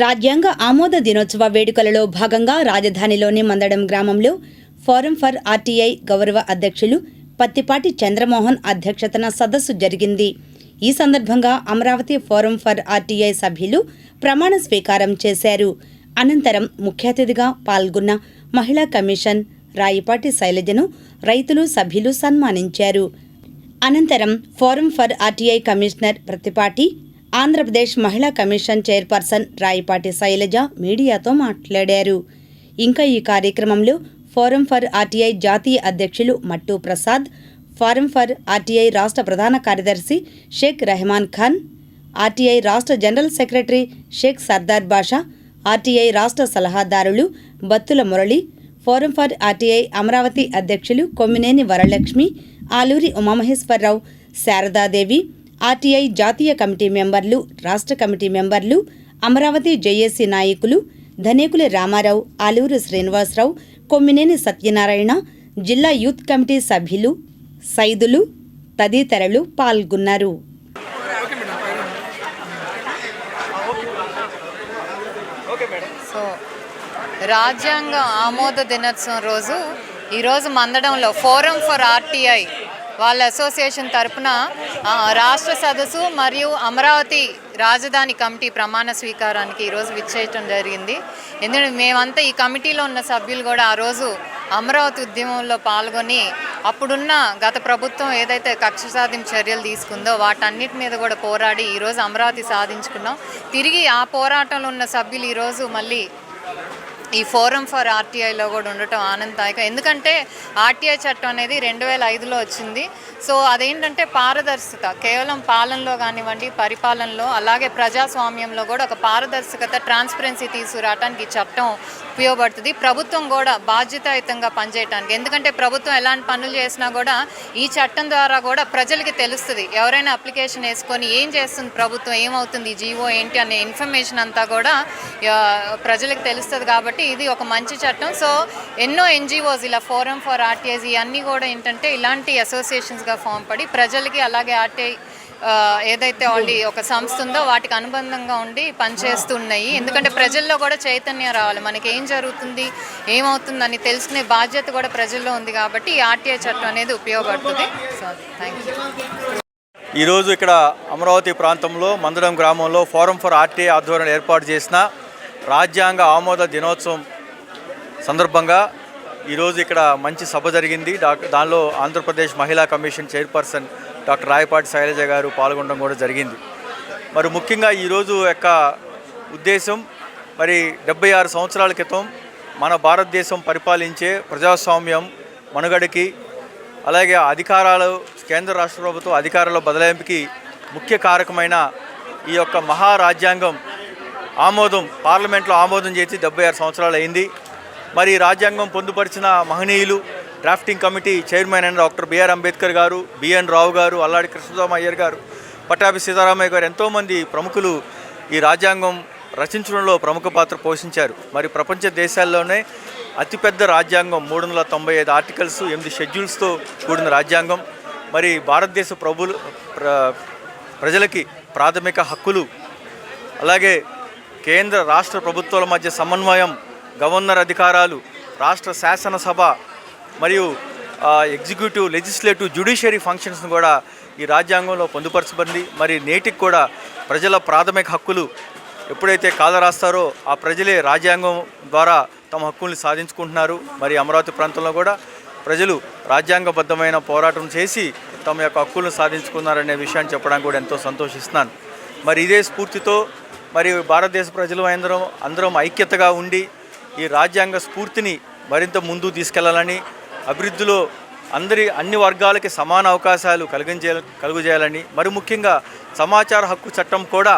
రాజ్యాంగ ఆమోద దినోత్సవ వేడుకలలో భాగంగా రాజధానిలోని మందడం గ్రామంలో ఫోరం ఫర్ ఆర్టీఐ గౌరవ అధ్యక్షులు పత్తిపాటి చంద్రమోహన్ అధ్యక్షతన సదస్సు జరిగింది. ఈ సందర్భంగా అమరావతి ఫోరం ఫర్ ఆర్టీఐ సభ్యులు ప్రమాణ స్వీకారం చేశారు. అనంతరం ముఖ్య అతిథిగా పాల్గొన్న మహిళా కమిషన్ రాయిపాటి శైలజను రైతులు సభ్యులు సన్మానించారు. అనంతరం forum for RTI commissioner Prathipati Andhra Pradesh మహిళా కమిషన్ చైర్పర్సన్ రాయపాటి శైలజ మీడియాతో మాట్లాడారు. ఇంకా ఈ కార్యక్రమంలో ఫోరం ఫర్ ఆర్టీఐ జాతీయ అధ్యక్షులు మట్టు ప్రసాద్ ఫోరం ఫర్ ఆర్టీఐ రాష్ట్ర ప్రధాన కార్యదర్శి షేక్ రెహమాన్ ఖాన్ ఆర్టీఐ రాష్ట్ర general secretary Sheikh Sardar Basha RTI రాష్ట్ర సలహాదారులు Battula Murali forum for RTI Amaravati అధ్యక్షులు కొమ్మినేని వరలక్ష్మి ఆలూరి ఉమామహేశ్వరరావు శారదాదేవి ఆర్టీఐ జాతీయ కమిటీ మెంబర్లు రాష్ట్ర కమిటీ మెంబర్లు అమరావతి జేఏసీ నాయకులు ధనేకుల రామారావు ఆలూరు శ్రీనివాసరావు కొమ్మినేని సత్యనారాయణ జిల్లా యూత్ కమిటీ సభ్యులు సైదులు తదితరులు పాల్గొన్నారు. సో రాజ్యాంగ ఆమోద దినోత్సవం రోజు ఈరోజు మందడంలో ఫోరం ఫర్ ఆర్టీఐ వాళ్ళ అసోసియేషన్ తరపున రాష్ట్ర సదస్సు మరియు అమరావతి రాజధాని కమిటీ ప్రమాణ స్వీకారానికి ఈరోజు విచ్చేయటం జరిగింది. ఎందుకంటే మేమంతా ఈ కమిటీలో ఉన్న సభ్యులు కూడా ఆ రోజు అమరావతి ఉద్యమంలో పాల్గొని అప్పుడున్న గత ప్రభుత్వం ఏదైతే కక్ష సాధింపు చర్యలు తీసుకుందో వాటన్నిటి మీద కూడా పోరాడి ఈరోజు అమరావతి సాధించుకున్నాం. తిరిగి ఆ పోరాటంలో ఉన్న సభ్యులు ఈరోజు మళ్ళీ ఈ ఫోరం ఫర్ ఆర్టీఐలో కూడా ఉండటం ఆనందదాయకం. ఎందుకంటే ఆర్టీఐ చట్టం అనేది రెండు వేల ఐదులో వచ్చింది. సో అదేంటంటే పారదర్శకత కేవలం పాలనలో కానివ్వండి పరిపాలనలో అలాగే ప్రజాస్వామ్యంలో కూడా ఒక పారదర్శకత ట్రాన్స్పరెన్సీ తీసుకురావడానికి ఈ చట్టం ఉపయోగపడుతుంది. ప్రభుత్వం కూడా బాధ్యతాయుతంగా పనిచేయడానికి ఎందుకంటే ప్రభుత్వం ఎలాంటి పనులు చేసినా కూడా ఈ చట్టం ద్వారా కూడా ప్రజలకి తెలుస్తుంది. ఎవరైనా అప్లికేషన్ వేసుకొని ఏం చేస్తుంది ప్రభుత్వం ఏమవుతుంది జీవో ఏంటి అనే ఇన్ఫర్మేషన్ అంతా కూడా ప్రజలకు తెలుస్తుంది కాబట్టి ఇది ఒక మంచి చట్టం. సో ఎన్నో ఎన్జిఓస్ ఇలా ఫోరం ఫర్ ఆర్టీఐస్ ఇవన్నీ కూడా ఏంటంటే ఇలాంటి అసోసియేషన్స్గా ఫామ్ పడి ప్రజలకి అలాగే ఆర్టీఐ ఏదైతే ఓన్లీ ఒక సంస్థ ఉందో వాటికి అనుబంధంగా ఉండి పనిచేస్తున్నాయి. ఎందుకంటే ప్రజల్లో కూడా చైతన్యం రావాలి. మనకి ఏం జరుగుతుంది ఏమవుతుందని తెలుసుకునే బాధ్యత కూడా ప్రజల్లో ఉంది కాబట్టి ఈ ఆర్టీఐ చట్టం అనేది ఉపయోగపడుతుంది. సో థ్యాంక్ యూ ఈరోజు ఇక్కడ అమరావతి ప్రాంతంలో మందడం గ్రామంలో ఫోరం ఫర్ ఆర్టీఐ ఆధ్వర్యంలో ఏర్పాటు చేసిన రాజ్యాంగ ఆమోద దినోత్సవం సందర్భంగా ఈరోజు ఇక్కడ మంచి సభ జరిగింది. దానిలో ఆంధ్రప్రదేశ్ మహిళా commission chairperson doctor Rayapati Sailaja garu పాల్గొనడం కూడా జరిగింది. మరి ముఖ్యంగా ఈరోజు యొక్క ఉద్దేశం మరి డెబ్బై ఆరు సంవత్సరాల క్రితం మన భారతదేశం పరిపాలించే ప్రజాస్వామ్యం మనుగడకి అలాగే అధికారాలు కేంద్ర రాష్ట్ర ప్రభుత్వం అధికారాల బదలాయింపుకి ముఖ్య కారకమైన ఈ యొక్క మహారాజ్యాంగం ఆమోదం పార్లమెంట్లో ఆమోదం చేసి డెబ్బై ఆరు సంవత్సరాలు అయింది. మరి ఈ రాజ్యాంగం పొందుపరిచిన మహనీయులు డ్రాఫ్టింగ్ కమిటీ చైర్మన్ అయిన doctor B R Ambedkar garu B N Rao గారు అల్లాడి కృష్ణస్వామి అయ్యర్ గారు పట్టాభి సీతారామయ్య గారు ఎంతోమంది ప్రముఖులు ఈ రాజ్యాంగం రచించడంలో ప్రముఖ పాత్ర పోషించారు. మరి ప్రపంచ దేశాల్లోనే అతిపెద్ద రాజ్యాంగం మూడు వందల తొంభై ఐదు ఆర్టికల్స్ ఎనిమిది షెడ్యూల్స్తో కూడిన రాజ్యాంగం. మరి భారతదేశ ప్రభులు ప్ర ప్రజలకి ప్రాథమిక హక్కులు. అలాగే కేంద్ర రాష్ట్ర ప్రభుత్వాల మధ్య సమన్వయం గవర్నర్ అధికారాలు రాష్ట్ర శాసనసభ మరియు ఎగ్జిక్యూటివ్ లెజిస్లేటివ్ జ్యుడిషియరీ ఫంక్షన్స్ను కూడా ఈ రాజ్యాంగంలో పొందుపరచబడింది. మరి నేటికి కూడా ప్రజల ప్రాథమిక హక్కులు ఎప్పుడైతే కాదరాస్తారో ఆ ప్రజలే రాజ్యాంగం ద్వారా తమ హక్కుల్ని సాధించుకుంటున్నారు. మరి అమరావతి ప్రాంతంలో కూడా ప్రజలు రాజ్యాంగబద్ధమైన పోరాటం చేసి తమ యొక్క హక్కులను సాధించుకున్నారనే విషయాన్ని చెప్పడానికి కూడా ఎంతో సంతోషిస్తున్నాను. మరి ఇదే స్ఫూర్తితో మరి భారతదేశ ప్రజలు అందరం అందరం ఐక్యతగా ఉండి ఈ రాజ్యాంగ స్ఫూర్తిని మరింత ముందు తీసుకెళ్ళాలని అభివృద్ధిలో అందరి అన్ని వర్గాలకి సమాన అవకాశాలు కలిగించే కలుగజేయాలని మరి ముఖ్యంగా సమాచార హక్కు చట్టం కూడా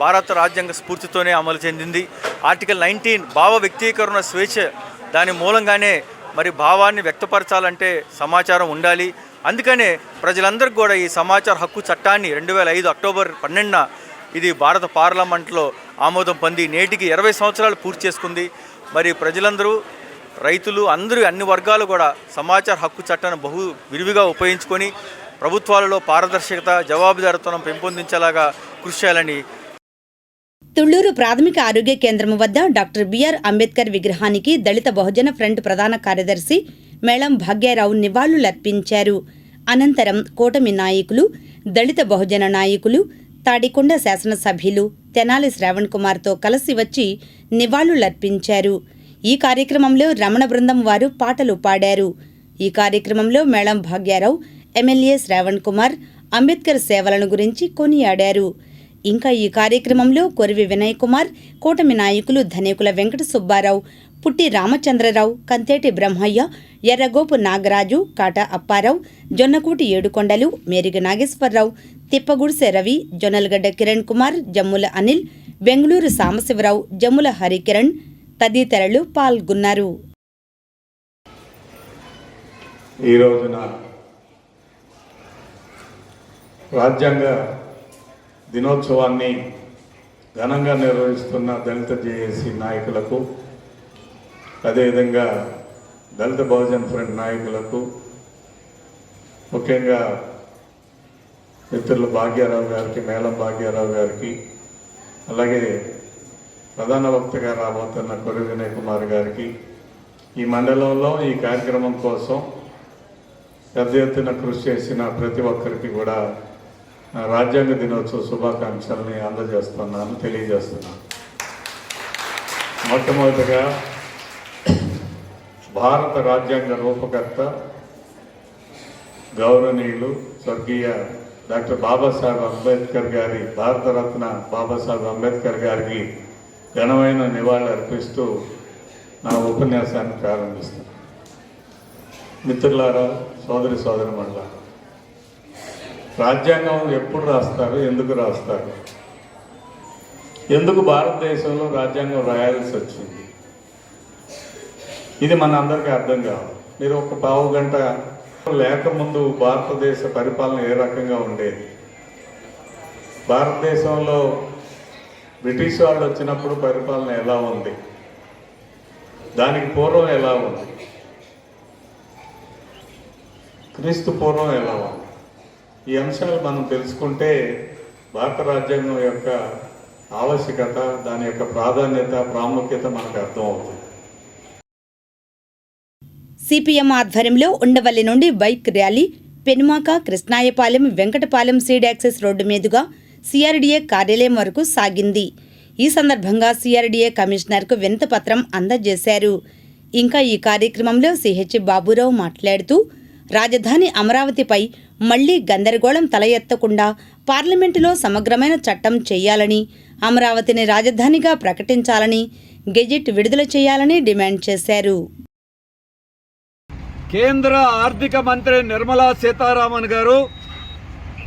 భారత రాజ్యాంగ స్ఫూర్తితోనే అమలు చెందింది. ఆర్టికల్ నైన్టీన్ భావ వ్యక్తీకరణ స్వేచ్ఛ దాని మూలంగానే మరి భావాన్ని వ్యక్తపరచాలంటే సమాచారం ఉండాలి. అందుకనే ప్రజలందరికీ కూడా ఈ సమాచార హక్కు చట్టాన్ని రెండు వేల ఐదు అక్టోబర్ పన్నెండున ఇది భారత పార్లమెంట్లో ఆమోదం పొంది నేటికి ఇరవై సంవత్సరాలు పూర్తి చేసుకుంది. మరి ప్రజలందరూ రైతులు అందరూ అన్ని వర్గాలు కూడా సమాచార హక్కు చట్టాన్ని బహు విరివిగా ఉపయోగించుకొని ప్రభుత్వాలలో పారదర్శకత జవాబుదారితనం పెంపొందించేలాగా కృషి చేయాలని తుళ్ళూరు ప్రాథమిక ఆరోగ్య కేంద్రం వద్ద డాక్టర్ బిఆర్ అంబేద్కర్ విగ్రహానికి దళిత బహుజన ఫ్రంట్ ప్రధాన కార్యదర్శి మేళం భాగ్యారావు నివాళులర్పించారు అనంతరం కూటమి నాయకులు దళిత బహుజన నాయకులు తాడికొండ శాసనసభ్యులు తెనాలి శ్రావణ్ కుమార్తో కలిసి వచ్చి నివాళులర్పించారు ఈ కార్యక్రమంలో రమణ బృందం వారు పాటలు పాడారు. ఈ కార్యక్రమంలో మేళం భాగ్యారావు ఎమ్మెల్యే శ్రావణ్ కుమార్ అంబేద్కర్ సేవలను గురించి కొనియాడారు. ఇంకా ఈ కార్యక్రమంలో కొరివి వినయ్ కుమార్ కూటమి నాయకులు ధనేకుల వెంకట సుబ్బారావు పుట్టి రామచంద్రరావు కంతేటి బ్రహ్మయ్య ఎర్రగోపు నాగరాజు కాట అప్పారావు జొన్నకూటి ఏడుకొండలు మేరిగ నాగేశ్వరరావు తిప్పగుడిసె రవి జొన్నలగడ్డ కిరణ్ కుమార్ జమ్ముల అనిల్ బెంగళూరు సాంబశివరావు జమ్ముల హరికిరణ్ తదితరులు పాల్గొన్నారు. ఈ రోజున రాజ్యాంగ దినోత్సవాన్ని ఘనంగా నిర్వహిస్తున్న దళిత జేఏసీ నాయకులకు అదేవిధంగా దళిత బహుజన్ ఫ్రంట్ నాయకులకు ముఖ్యంగా మిత్రులు భాగ్యారావు గారికి మేళం భాగ్యారావు గారికి అలాగే ప్రధాన వక్తగా రాబోతున్న కొరి వినయ్ కుమార్ గారికి ఈ మండలంలో ఈ కార్యక్రమం కోసం పెద్ద ఎత్తున కృషి చేసిన ప్రతి ఒక్కరికి కూడా రాజ్యాంగ దినోత్సవ శుభాకాంక్షల్ని అందజేస్తున్నాను తెలియజేస్తున్నాను. మొట్టమొదటిగా భారత రాజ్యాంగ రూపకర్త గౌరవనీయులు స్వర్గీయ డాక్టర్ బాబాసాహెబ్ అంబేద్కర్ గారి భారతరత్న బాబాసాహెబ్ అంబేద్కర్ గారికి ఘనమైన నివాళులు అర్పిస్తూ నా ఉపన్యాసాన్ని ప్రారంభిస్తాను మిత్రులారా సోదరి సోదరి రాజ్యాంగం ఎప్పుడు రాస్తారు ఎందుకు రాస్తారు? ఎందుకు భారతదేశంలో రాజ్యాంగం రాయాల్సి వచ్చింది? ఇది మన అందరికీ అర్థం కావాలి. మీరు ఒక పావు గంట లేకముందు భారతదేశ పరిపాలన ఏ రకంగా ఉండేది? భారతదేశంలో బ్రిటిష్ వాళ్ళు వచ్చినప్పుడు పరిపాలన ఎలా ఉంది? దానికి పూర్వం ఎలా ఉంది? క్రీస్తు పూర్వం ఎలా ఉంది? ఈ అంశాలు మనం తెలుసుకుంటే భారత రాజ్యాంగం యొక్క ఆవశ్యకత దాని యొక్క ప్రాధాన్యత ప్రాముఖ్యత మనకు అర్థమవుతుంది. సిపిఎం ఆధ్వర్యంలో ఉండవల్లి నుండి bike rally Penumaka Krishnayapalem Venkatapalem seed access road మీదుగా సిఆర్డీఏ కార్యాలయం వరకు సాగింది. ఈ సందర్భంగా సిఆర్డీఏ కమిషనర్కు వినతిపత్రం అందజేశారు. ఇంకా ఈ కార్యక్రమంలో సిహెచ్ బాబురావు మాట్లాడుతూ రాజధాని అమరావతిపై మళ్ళీ గందరగోళం తల ఎత్తకుండా పార్లమెంటులో సమగ్రమైన చట్టం చేయాలని అమరావతిని రాజధానిగా ప్రకటించాలని గెజిట్ విడుదల చేయాలని డిమాండ్ చేశారు. కేంద్ర ఆర్థిక మంత్రి నిర్మలా సీతారామన్ గారు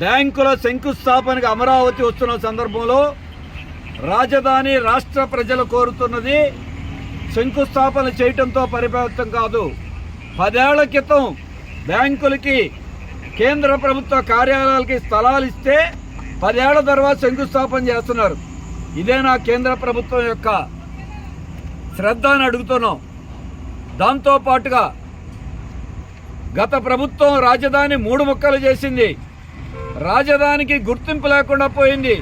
బ్యాంకుల శంకుస్థాపనకు అమరావతి వస్తున్న సందర్భంలో రాజధాని రాష్ట్ర ప్రజలు కోరుతున్నది శంకుస్థాపన చేయటంతో పరిపక్తం కాదు. పదేళ్ళ క్రితం బ్యాంకులకి కేంద్ర ప్రభుత్వ కార్యాలయాలకి స్థలాలు ఇస్తే పదేళ్ళ తర్వాత శంకుస్థాపన చేస్తున్నారు. ఇదే నా కేంద్ర ప్రభుత్వం యొక్క శ్రద్ధ అని అడుగుతున్నాం. దాంతో పాటుగా గత ప్రభుత్వం రాజధాని మూడు ముక్కలు చేసింది. రాజధానికి గుర్తింపు లేకుండా పోయింది.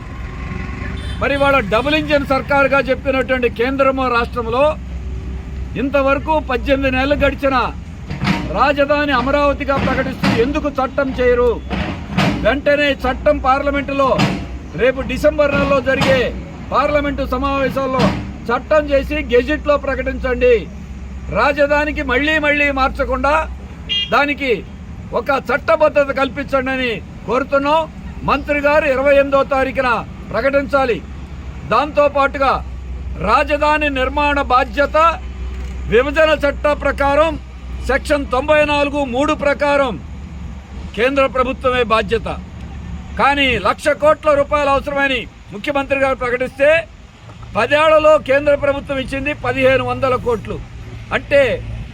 మరి వాళ్ళ డబుల్ ఇంజన్ సర్కారుగా చెప్పినటువంటి కేంద్రము రాష్ట్రంలో ఇంతవరకు పద్దెనిమిది నెలలు గడిచిన రాజధాని అమరావతిగా ప్రకటిస్తూ ఎందుకు చట్టం చేయరు? వెంటనే చట్టం పార్లమెంటులో రేపు డిసెంబర్ నెలలో జరిగే పార్లమెంటు సమావేశాల్లో చట్టం చేసి గెజిట్లో ప్రకటించండి. రాజధానికి మళ్ళీ మళ్ళీ మార్చకుండా దానికి ఒక చట్టబద్ధత కల్పించండి అని కోరుతున్నాం. మంత్రి గారు ఇరవై ఎనిమిదో తారీఖున ప్రకటించాలి. దాంతో పాటుగా రాజధాని నిర్మాణ బాధ్యత విభజన చట్ట ప్రకారం సెక్షన్ తొంభై నాలుగు మూడు ప్రకారం కేంద్ర ప్రభుత్వమే బాధ్యత. కానీ లక్ష కోట్ల రూపాయలు అవసరమని ముఖ్యమంత్రి గారు ప్రకటిస్తే పదేళ్ళలో కేంద్ర ప్రభుత్వం ఇచ్చింది పదిహేను వందల కోట్లు. అంటే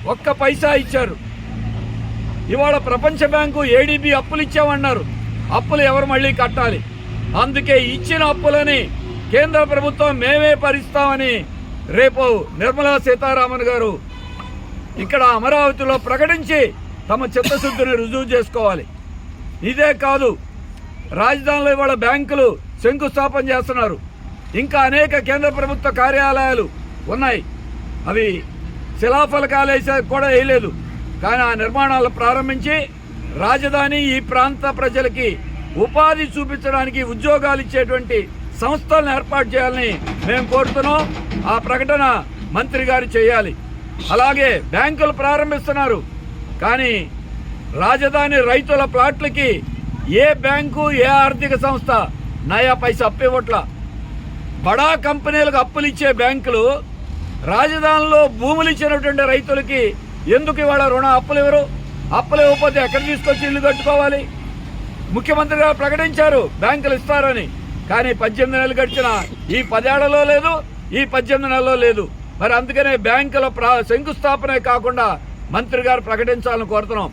ఒక్క పైసా ఇచ్చారు. ఇవాళ ప్రపంచ బ్యాంకు ఏడీబీ అప్పులు ఇచ్చామన్నారు. అప్పులు ఎవరు మళ్ళీ కట్టాలి? అందుకే ఇచ్చిన అప్పులని కేంద్ర ప్రభుత్వం మేమే భరిస్తామని రేపు నిర్మలా సీతారామన్ గారు ఇక్కడ అమరావతిలో ప్రకటించి తమ చిత్తశుద్ధిని రుజువు చేసుకోవాలి. ఇదే కాదు రాజధానిలో ఇవాళ బ్యాంకులు శంకుస్థాపన చేస్తున్నారు. ఇంకా అనేక కేంద్ర ప్రభుత్వ కార్యాలయాలు ఉన్నాయి. అవి శిలాఫలకాలు వేసే కూడా వేయలేదు. కానీ ఆ నిర్మాణాలు ప్రారంభించి రాజధాని ఈ ప్రాంత ప్రజలకి ఉపాధి చూపించడానికి ఉద్యోగాలు ఇచ్చేటువంటి సంస్థలను ఏర్పాటు చేయాలని మేము కోరుతున్నాం. ఆ ప్రకటన మంత్రి గారు చేయాలి. అలాగే బ్యాంకులు ప్రారంభిస్తున్నారు. కానీ రాజధాని రైతుల ప్లాట్లకి ఏ బ్యాంకు ఏ ఆర్థిక సంస్థ నయా పైసా అప్పివ్వట్ల? బడా కంపెనీలకు అప్పులు ఇచ్చే బ్యాంకులు రాజధానిలో భూములు ఇచ్చినటువంటి రైతులకి ఎందుకు ఇవాళ రుణ అప్పులు ఇవ్వరు అప్పులు ఇవ్వకపోతే ఎక్కడ తీసుకొచ్చి ఇల్లు కట్టుకోవాలి? ముఖ్యమంత్రి గారు ప్రకటించారు బ్యాంకులు ఇస్తారని. కానీ పద్దెనిమిది నెలలు గడిచిన ఈ పదేళ్ళలో లేదు ఈ పద్దెనిమిది నెలలో లేదు. మరి అందుకనే బ్యాంకుల శంకుస్థాపనే కాకుండా మంత్రి గారు ప్రకటించాలని కోరుతున్నాం.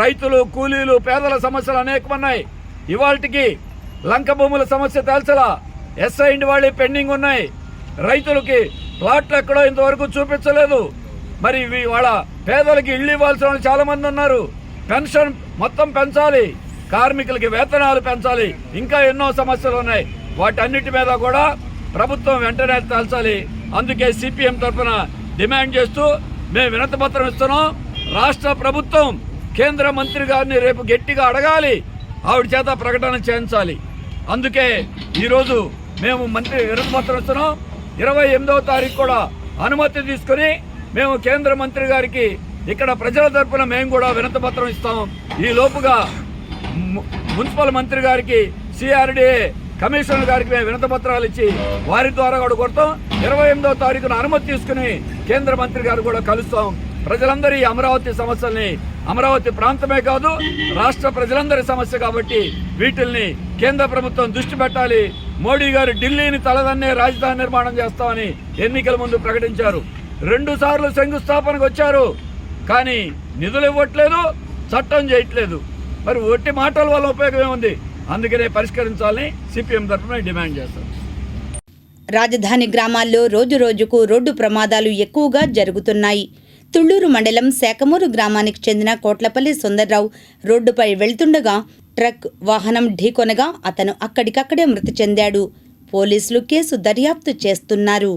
రైతులు కూలీలు పేదల సమస్యలు అనేకమన్నాయి. ఇవాళకి లంక భూముల సమస్య తేల్చలా ఎస్ఐ ఇంటి వాళ్ళు పెండింగ్ ఉన్నాయి. రైతులకి ప్లాట్లు ఎక్కడో ఇంతవరకు చూపించలేదు. మరి ఇవి వాళ్ళ పేదలకి ఇళ్ళు ఇవ్వాల్సిన వాళ్ళు చాలామంది ఉన్నారు. పెన్షన్ మొత్తం పెంచాలి. కార్మికులకి వేతనాలు పెంచాలి. ఇంకా ఎన్నో సమస్యలు ఉన్నాయి. వాటన్నిటి మీద కూడా ప్రభుత్వం వెంటనే తలచాలి. అందుకే సిపిఎం తరఫున డిమాండ్ చేస్తూ మేము వినతి పత్రం ఇస్తున్నాం. రాష్ట్ర ప్రభుత్వం కేంద్ర మంత్రి గారిని రేపు గట్టిగా అడగాలి. ఆవిడ చేత ప్రకటన చేయించాలి. అందుకే ఈరోజు మేము మంత్రి వినతి పత్రం ఇస్తున్నాం. ఇరవై ఎనిమిదవ తారీఖు కూడా అనుమతి తీసుకుని మేము కేంద్ర మంత్రి గారికి ఇక్కడ ప్రజల తరపున మేము కూడా వినతపత్రం ఇస్తాం. ఈ లోపుగా మున్సిపల్ మంత్రి గారికి సిఆర్డిఏ కమిషనర్ గారికి మేము వినతిపత్రాలు ఇచ్చి వారి ద్వారా కూడా కొడతాం ఇరవై ఎనిమిదవ తారీఖున అనుమతి తీసుకుని కేంద్ర మంత్రి గారు కూడా కలుస్తాం. ప్రజలందరి ఈ అమరావతి సమస్యల్ని అమరావతి ప్రాంతమే కాదు రాష్ట్ర ప్రజలందరి సమస్య కాబట్టి వీటిల్ని కేంద్ర ప్రభుత్వం దృష్టి పెట్టాలి. మోడీ గారు ఢిల్లీని తలదన్నే రాజధాని నిర్మాణం చేస్తామని ఎన్నికల ముందు ప్రకటించారు. రెండు సార్లు శంకుస్థాపనకు వచ్చారు. కానీ నిధులు ఇవ్వట్లేదు చట్టం చేయట్లేదు. మరి ఒట్టి మాటల వల్ల ఉపయోగం ఏముంది? అందుకనే పరిష్కరించాలని సిపిఎం తరఫున డిమాండ్ చేస్తాం. రాజధాని గ్రామాల్లో రోజు రోజుకు రోడ్డు ప్రమాదాలు ఎక్కువగా జరుగుతున్నాయి. తుళ్ళూరు మండలం శాకమూరు గ్రామానికి చెందిన కోట్లపల్లి సుందర్రావు రోడ్డుపై వెళ్తుండగా ట్రక్ వాహనం ఢీకొనగా అతను అక్కడికక్కడే మృతి చెందాడు. పోలీసులు కేసు దర్యాప్తు చేస్తున్నారు.